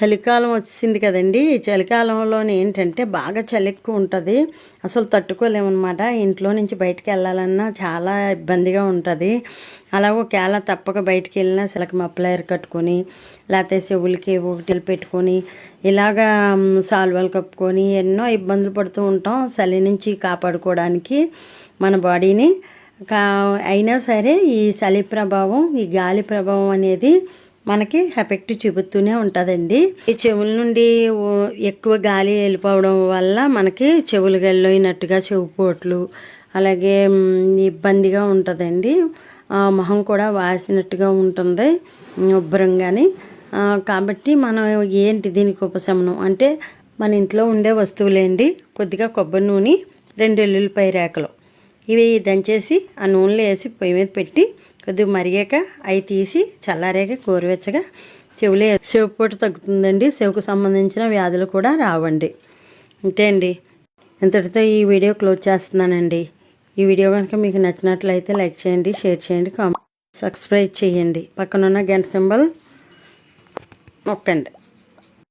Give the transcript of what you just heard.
చలికాలం వచ్చింది కదండి. ఈ చలికాలంలోనే ఏంటంటే బాగా చలి ఎక్కువ ఉంటుంది. అసలు తట్టుకోలేమన్నమాట. ఇంట్లో నుంచి బయటికి వెళ్ళాలన్నా చాలా ఇబ్బందిగా ఉంటుంది. అలా ఒకవేళ తప్పక బయటికి వెళ్ళినా సిలక మప్పలేరు కట్టుకొని లేకపోతే చెవులకి ఒకటి పెట్టుకొని ఇలాగా సాల్వాలు కప్పుకొని ఎన్నో ఇబ్బందులు పడుతూ ఉంటాం. చలి నుంచి కాపాడుకోవడానికి మన బాడీని కా అయినా సరే ఈ చలి ప్రభావం ఈ గాలి ప్రభావం అనేది మనకి ఎఫెక్ట్ చూపుతూనే ఉంటుందండి. ఈ చెవుల నుండి ఎక్కువ గాలి వెళ్ళిపోవడం వల్ల మనకి చెవులు గల్లోయినట్టుగా చెవుపోట్లు అలాగే ఇబ్బందిగా ఉంటుందండి. మొహం కూడా వాసినట్టుగా ఉంటుంది ఉబ్బరంగాని. కాబట్టి మనం ఏంటి దీనికి ఉపశమనం? అంటే మన ఇంట్లో ఉండే వస్తువులేండి. కొద్దిగా కొబ్బరి నూనె రెండు ఎల్లుల్లిపాయ రేకలు ఇవి దంచేసి ఆ నూనెలో వేసి పొయ్యి మీద పెట్టి కొద్దిగా మరిగాక అవి తీసి చల్లారాక కోరువెచ్చగా చెవులే చెవిపోటు తగ్గుతుందండి. చెవుకు సంబంధించిన వ్యాధులు కూడా రావండి. అంతే అండి. ఇంతటితో ఈ వీడియో క్లోజ్ చేస్తున్నానండి. ఈ వీడియో కనుక మీకు నచ్చినట్లయితే లైక్ చేయండి షేర్ చేయండి కామెంట్ సబ్స్క్రైబ్ చేయండి. పక్కనున్న గంట సింబల్ నొక్కండి